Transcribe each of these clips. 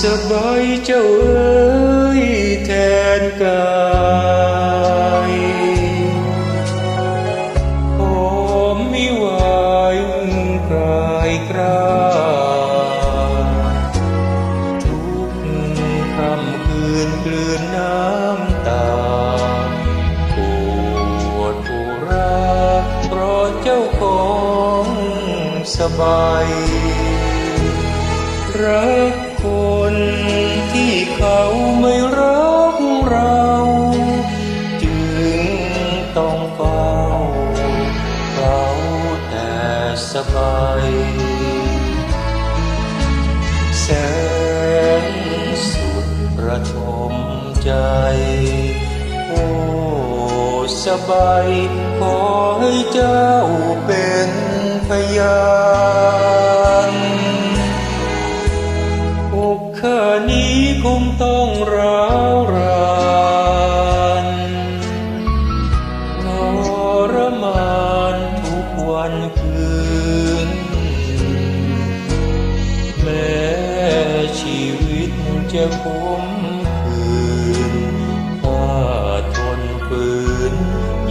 สบายเจ้าเอ้ยแทนกายหอมมิไหวกลายกราทุกคำคืนกลืนน้ำตาปวดอุราเพราะเจ้าของสบาย บายแสนสุดประทมใจ โอ้สบายขอให้เจ้าเป็นพยาน จะคมคืนถ้าทนฝืน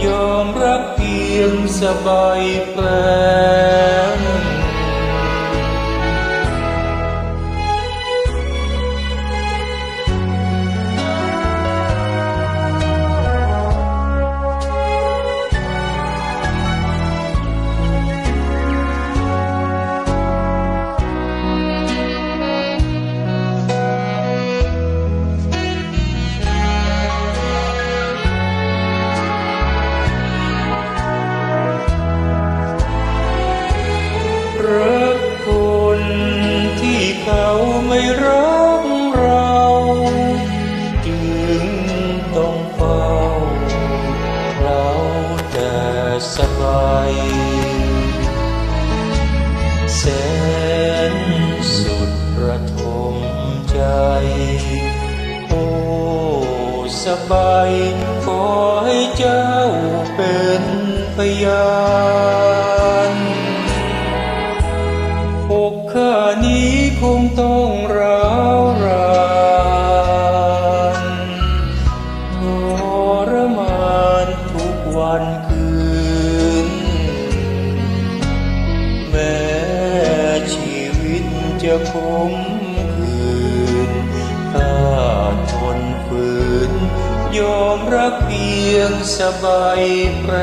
ยอมรับเพียงสบายแปร ไม่รักเราจึงต้องเฝ้าเราแต่สบายแสนสุดประทมใจ โอ้สบายขอให้เจ้าเป็นพยาน น แม้ชีวิตจะคมขืนถ้าทนฝืน ยอมรับเพียงสบายแปร